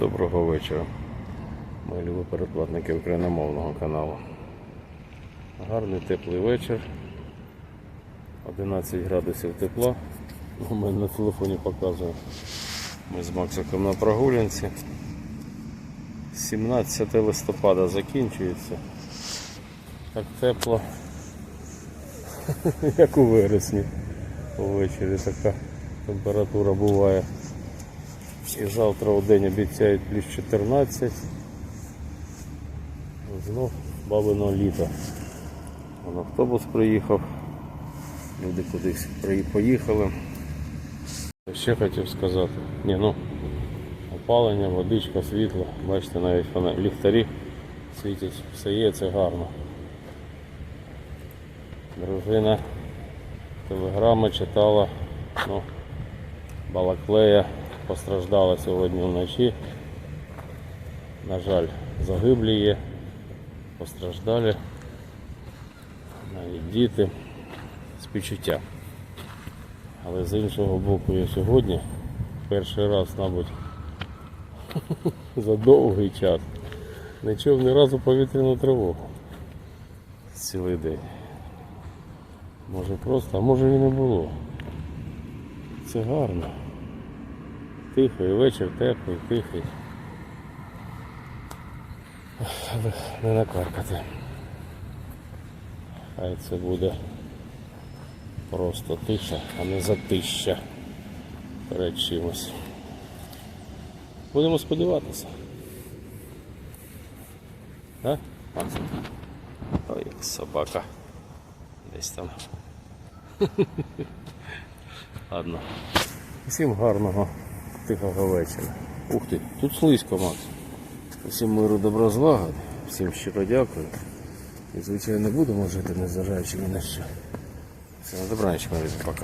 Доброго вечора. Мої любі передплатники україномовного каналу. Гарний теплий вечір. 11 градусів тепла. У мене на телефоні показує. Ми з Максиком на прогулянці. 17 листопада закінчується. Так тепло, як у вересні. Увечері така температура буває. І завтра у день обіцяють плюс 14. Знов бабино літо. Вон автобус приїхав. Люди кудись поїхали. Ще хотів сказати. Ні, ну, опалення, водичка, світло. Бачите, навіть фона- ліхтарі світять. Все є, це гарно. Дружина телеграми читала. Ну, Балаклея постраждала сьогодні вночі. На жаль, загиблі є, постраждалі, навіть діти, співчуття. Але з іншого боку я сьогодні перший раз, мабуть, за довгий час не чув ні разу повітряну тривогу. Цілий день. Може просто, а може і не було. Це гарно. Тихий вечір, теплий, тихий. Не накаркати. Хай це буде просто тиша, а не затища перед чимось. Будемо сподіватися. Максим? Ой, як собака. Десь там. Ладно. Всім гарного тихого вечора. Ух ти, тут слизько, Макс. Всім миру добра злагоди, всім щиро дякую. І звичайно будемо жити, незважаючи ні на що. На добраніч, мої пока.